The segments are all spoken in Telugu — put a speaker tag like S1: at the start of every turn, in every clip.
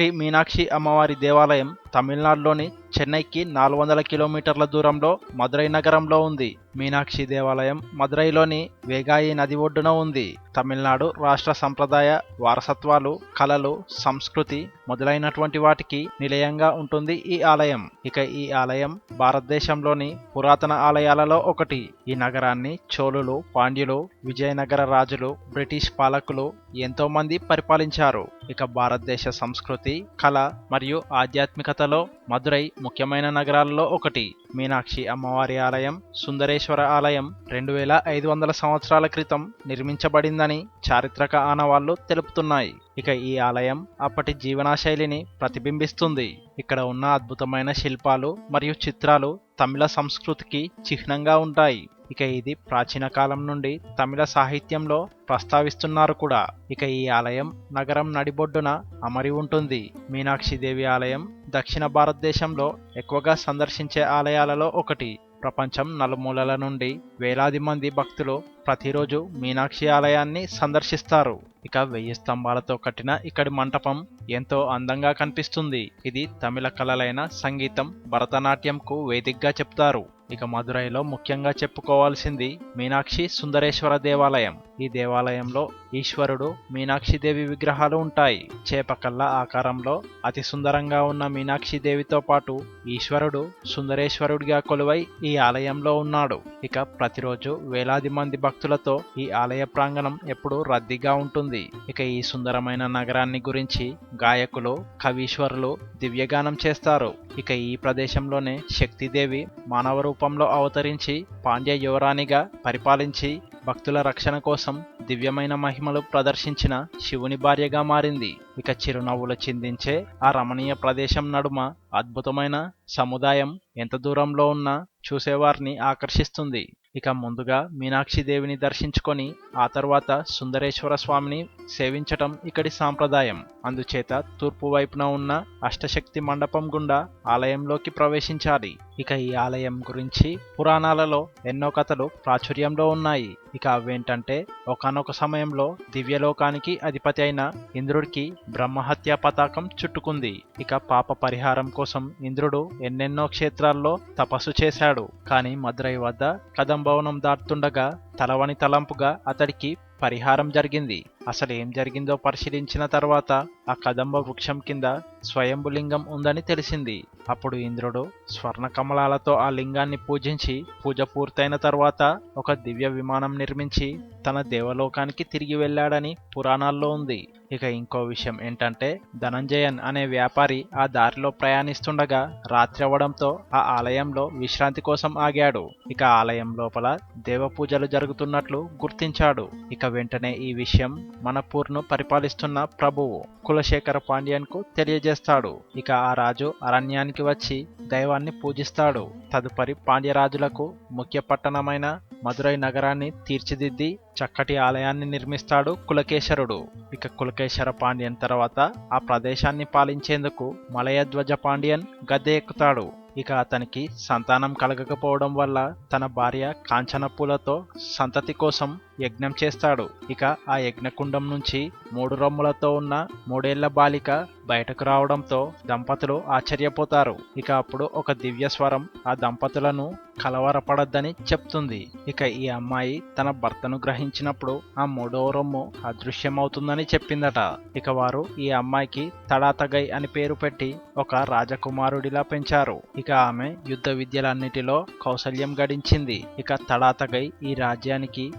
S1: శ్రీ మీనాక్షి అమ్మవారి దేవాలయం తమిళనాడులోని చెన్నైకి నాలుగు వందల కిలోమీటర్ల దూరంలో మదురై నగరంలో ఉంది. మీనాక్షి దేవాలయం మదురైలోని వేగాయి నది ఒడ్డున ఉంది. తమిళనాడు రాష్ట్ర సంప్రదాయ వారసత్వాలు కళలు సంస్కృతి మొదలైనటువంటి వాటికి నిలయంగా ఉంటుంది ఈ ఆలయం. ఇక ఈ ఆలయం భారతదేశంలోని పురాతన ఆలయాలలో ఒకటి. ఈ నగరాన్ని చోళులు పాండ్యులు విజయనగర రాజులు బ్రిటిష్ పాలకులు ఎంతో మంది పరిపాలించారు. ఇక భారతదేశ సంస్కృతి కళ మరియు ఆధ్యాత్మికతలో మదురై ముఖ్యమైన నగరాలలో ఒకటి. మీనాక్షి అమ్మవారి ఆలయం సుందరేశ్వర ఆలయం రెండు వేల ఐదు వందల సంవత్సరాల క్రితం నిర్మించబడిందని చారిత్రక ఆనవాళ్ళు తెలుపుతున్నాయి. ఇక ఈ ఆలయం అప్పటి జీవనశైలిని ప్రతిబింబిస్తుంది. ఇక్కడ ఉన్న అద్భుతమైన శిల్పాలు మరియు చిత్రాలు తమిళ సంస్కృతికి చిహ్నంగా ఉంటాయి. ఇక ఇది ప్రాచీన కాలం నుండి తమిళ సాహిత్యంలో ప్రస్తావిస్తున్నారు కూడా. ఇక ఈ ఆలయం నగరం నడిబొడ్డున అమరి ఉంటుంది. మీనాక్షి దేవి ఆలయం దక్షిణ భారతదేశంలో ఎక్కువగా సందర్శించే ఆలయాలలో ఒకటి. ప్రపంచం నలుమూలల నుండి వేలాది మంది భక్తులు ప్రతిరోజు మీనాక్షి ఆలయాన్ని సందర్శిస్తారు. ఇక వెయ్యి స్తంభాలతో కట్టిన ఇక్కడి మంటపం ఎంతో అందంగా కనిపిస్తుంది. ఇది తమిళ కళలైన సంగీతం భరతనాట్యంకు వేదికగా చెప్తారు. ఇక మదురైలో ముఖ్యంగా చెప్పుకోవాల్సింది మీనాక్షి సుందరేశ్వర దేవాలయం. ఈ దేవాలయంలో ఈశ్వరుడు మీనాక్షి దేవి విగ్రహాలు ఉంటాయి. చేపకళ్ళ ఆకారంలో అతి సుందరంగా ఉన్న మీనాక్షి దేవితో పాటు ఈశ్వరుడు సుందరేశ్వరుడిగా కొలువై ఈ ఆలయంలో ఉన్నాడు. ఇక ప్రతిరోజు వేలాది మంది భక్తులతో ఈ ఆలయ ప్రాంగణం ఎప్పుడూ రద్దీగా ఉంటుంది. ఇక ఈ సుందరమైన నగరాన్ని గురించి గాయకులు కవీశ్వరులు దివ్యగానం చేస్తారు. ఇక ఈ ప్రదేశంలోనే శక్తిదేవి మానవ రూపంలో అవతరించి పాండ్య యువరాణిగా పరిపాలించి భక్తుల రక్షణ కోసం దివ్యమైన మహిమలు ప్రదర్శించిన శివుని భార్యగా మారింది. ఇక చిరునవ్వులు చిందించే ఆ రమణీయ ప్రదేశం నడుమ అద్భుతమైన సముదాయం ఎంత దూరంలో ఉన్నా చూసేవారిని ఆకర్షిస్తుంది. ఇక ముందుగా మీనాక్షి దేవిని దర్శించుకొని ఆ తర్వాత సుందరేశ్వర స్వామిని సేవించటం ఇక్కడి సాంప్రదాయం. అందుచేత తూర్పు వైపున ఉన్న అష్టశక్తి మండపం గుండా ఆలయంలోకి ప్రవేశించాలి. ఇక ఈ ఆలయం గురించి పురాణాలలో ఎన్నో కథలు ప్రాచుర్యంలో ఉన్నాయి. ఇక అవేంటంటే ఒకనొక సమయంలో దివ్యలోకానికి అధిపతి అయిన ఇంద్రుడికి బ్రహ్మహత్య పతాకం చుట్టుకుంది. ఇక పాప పరిహారం కోసం ఇంద్రుడు ఎన్నెన్నో క్షేత్రాల్లో తపస్సు చేశాడు. కానీ మదురై వద్ద కదంభవనం దాటుతుండగా తలవని తలంపుగా అతడికి పరిహారం జరిగింది. అసలు ఏం జరిగిందో పరిశీలించిన తర్వాత ఆ కదంబ వృక్షం కింద స్వయంభులింగం ఉందని తెలిసింది. అప్పుడు ఇంద్రుడు స్వర్ణ కమలాలతో ఆ లింగాన్ని పూజించి పూజ పూర్తయిన తర్వాత ఒక దివ్య విమానం నిర్మించి తన దేవలోకానికి తిరిగి వెళ్ళాడని పురాణాల్లో ఉంది. ఇక ఇంకో విషయం ఏంటంటే ధనంజయన్ అనే వ్యాపారి ఆ దారిలో ప్రయాణిస్తుండగా రాత్రి అవ్వడంతో ఆ ఆలయంలో విశ్రాంతి కోసం ఆగాడు. ఇక ఆలయం లోపల దేవ పూజలు జరుగుతున్నట్లు గుర్తించాడు. ఇక వెంటనే ఈ విషయం మనపూర్ను పరిపాలిస్తున్న ప్రభువు కులశేఖర పాండ్యన్కు తెలియజేస్తాడు. ఇక ఆ రాజు అరణ్యానికి వచ్చి దైవాన్ని పూజిస్తాడు. తదుపరి పాండ్యరాజులకు ముఖ్య పట్టణమైన మదురై నగరాన్ని తీర్చిదిద్ది చక్కటి ఆలయాన్ని నిర్మిస్తాడు కులకేశరుడు. ఇక కులకేశర పాండ్యన్ తర్వాత ఆ ప్రదేశాన్ని పాలించేందుకు మలయధ్వజ పాండ్యన్ గద్దె ఎక్కుతాడు. ఇక అతనికి సంతానం కలగకపోవడం వల్ల తన భార్య కాంచనపూలతో సంతతి కోసం యజ్ఞం చేస్తాడు. ఇక ఆ యజ్ఞకుండం నుంచి మూడు రొమ్ములతో ఉన్న మూడేళ్ళ బాలిక బయటకు రావడంతో దంపతులు ఆశ్చర్యపోతారు. ఇక అప్పుడు ఒక దివ్య స్వరం ఆ దంపతులను కలవరపడద్దని చెప్తుంది. ఇక ఈ అమ్మాయి తన భర్తను గ్రహించినప్పుడు ఆ మూడవ రొమ్ము అదృశ్యమవుతుందని చెప్పిందట. ఇక వారు ఈ అమ్మాయికి తడాతగై అని పేరు పెట్టి ఒక రాజకుమారుడిలా పెంచారు. ఇక ఆమె యుద్ధ విద్యలన్నిటిలో కౌశల్యం గడించింది. ఇక తడాతగై ఈ రాజ్యానికి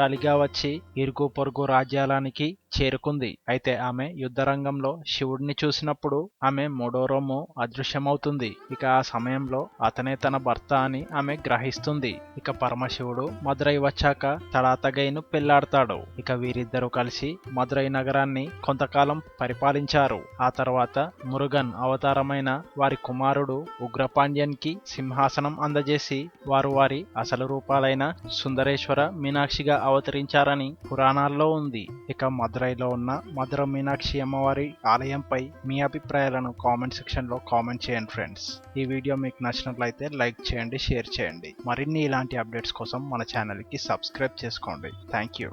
S1: వారసురాలిగా వచ్చి ఇరుగు పొరుగు రాజ్యాలానికి చేరుకుంది. అయితే ఆమె యుద్ధరంగంలో శివుడిని చూసినప్పుడు ఆమె మూడో రొమ్ము అదృశ్యమవుతుంది. ఇక ఆ సమయంలో అతనే తన భర్త అని ఆమె గ్రహిస్తుంది. ఇక పరమశివుడు మదురై వచ్చాక తడాతగైను పెళ్ళాడతాడు. ఇక వీరిద్దరూ కలిసి మదురై నగరాన్ని కొంతకాలం పరిపాలించారు. ఆ తర్వాత మురుగన్ అవతారమైన వారి కుమారుడు ఉగ్రపాండ్యన్కి సింహాసనం అందజేసి వారు వారి అసలు రూపాలైన సుందరేశ్వర మీనాక్షిగా అవతరించారని పురాణాల్లో ఉంది. ఇక మదురైలో ఉన్న మధుర మీనాక్షి అమ్మవారి ఆలయంపై మీ అభిప్రాయాలను కామెంట్ సెక్షన్లో కామెంట్ చేయండి ఫ్రెండ్స్. ఈ వీడియో మీకు నచ్చినట్లయితే లైక్ చేయండి షేర్ చేయండి. మరిన్ని ఇలాంటి అప్డేట్స్ కోసం మన ఛానల్కి సబ్స్క్రైబ్ చేసుకోండి. Thank you.